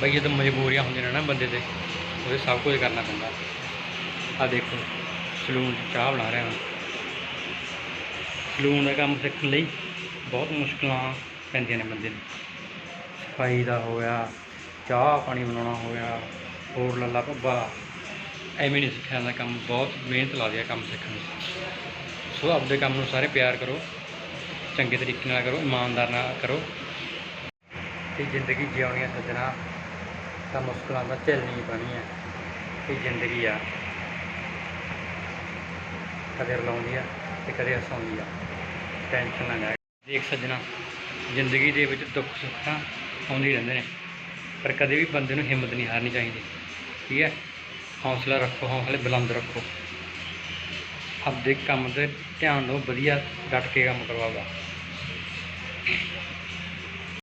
ਬਈ ਜਦੋਂ ਮਜਬੂਰੀਆਂ ਹੁੰਦੀਆਂ ਨੇ ਨਾ ਬੰਦੇ ਦੇ, ਉਹਦੇ ਸਭ ਕੁਝ ਕਰਨਾ ਪੈਂਦਾ। ਆ ਦੇਖੋ, ਸਲੂਨ 'ਚ ਚਾਹ ਬਣਾ ਰਿਹਾ ਹਾਂ ਸਲੂਨ ਦਾ ਕੰਮ ਸਿੱਖਣ ਲਈ ਬਹੁਤ ਮੁਸ਼ਕਲਾਂ ਪੈਂਦੀਆਂ ਨੇ ਬੰਦੇ ਨੂੰ। ਸਫ਼ਾਈ ਦਾ ਹੋਇਆ ਚਾਹ ਪਾਣੀ ਬਣਾਉਣਾ ਹੋਇਆ ਹੋਰ ਲੱਲਾ ਭੱਬਾ ਐਵੇਂ ਨਹੀਂ ਸਿੱਖਿਆ ਜਾਂਦਾ ਕੰਮ, ਬਹੁਤ ਮਿਹਨਤ ਲੱਗਦੀ ਹੈ ਕੰਮ ਸਿੱਖਣ ਨੂੰ। ਸੋ ਆਪਦੇ ਕੰਮ ਨੂੰ ਸਾਰੇ ਪਿਆਰ ਕਰੋ, ਚੰਗੇ ਤਰੀਕੇ ਨਾਲ ਕਰੋ, ਇਮਾਨਦਾਰ ਨਾਲ ਕਰੋ। ਤੇ ਜ਼ਿੰਦਗੀ ਜਿਉਣੀ ਹੈ ਸੱਜਣਾ। ਤਾਂ ਮੁਸ਼ਕਲਾਂ ਦਾ ਝੱਲਣੀ ਪੈਣੀ ਹੈ ਇਹ ਜ਼ਿੰਦਗੀ ਆ। ਕਦੇ ਰਲਾਉਂਦੀ ਆ ਤੇ ਕਦੇ ਹਸਾਉਂਦੀ ਆ। ਟੈਨਸ਼ਨ ਨਾ ਲੈ। ਦੇਖ ਸੱਜਣਾ ਜ਼ਿੰਦਗੀ ਦੇ ਵਿੱਚ ਦੁੱਖ ਸੁੱਖ ਤਾਂ ਆਉਂਦੇ ਰਹਿੰਦੇ ਨੇ, ਪਰ ਕਦੇ ਵੀ ਬੰਦੇ ਨੂੰ ਹਿੰਮਤ ਨਹੀਂ ਹਾਰਨੀ ਚਾਹੀਦੀ। ਠੀਕ ਹੈ? ਹੌਸਲਾ ਰੱਖੋ, ਹੌਸਲੇ ਬੁਲੰਦ ਰੱਖੋ। ਆਪਦੇ ਕੰਮ ਤੇ ਧਿਆਨ ਦਿਓ, ਵਧੀਆ ਡਟ ਕੇ ਕੰਮ ਕਰਵਾਓ।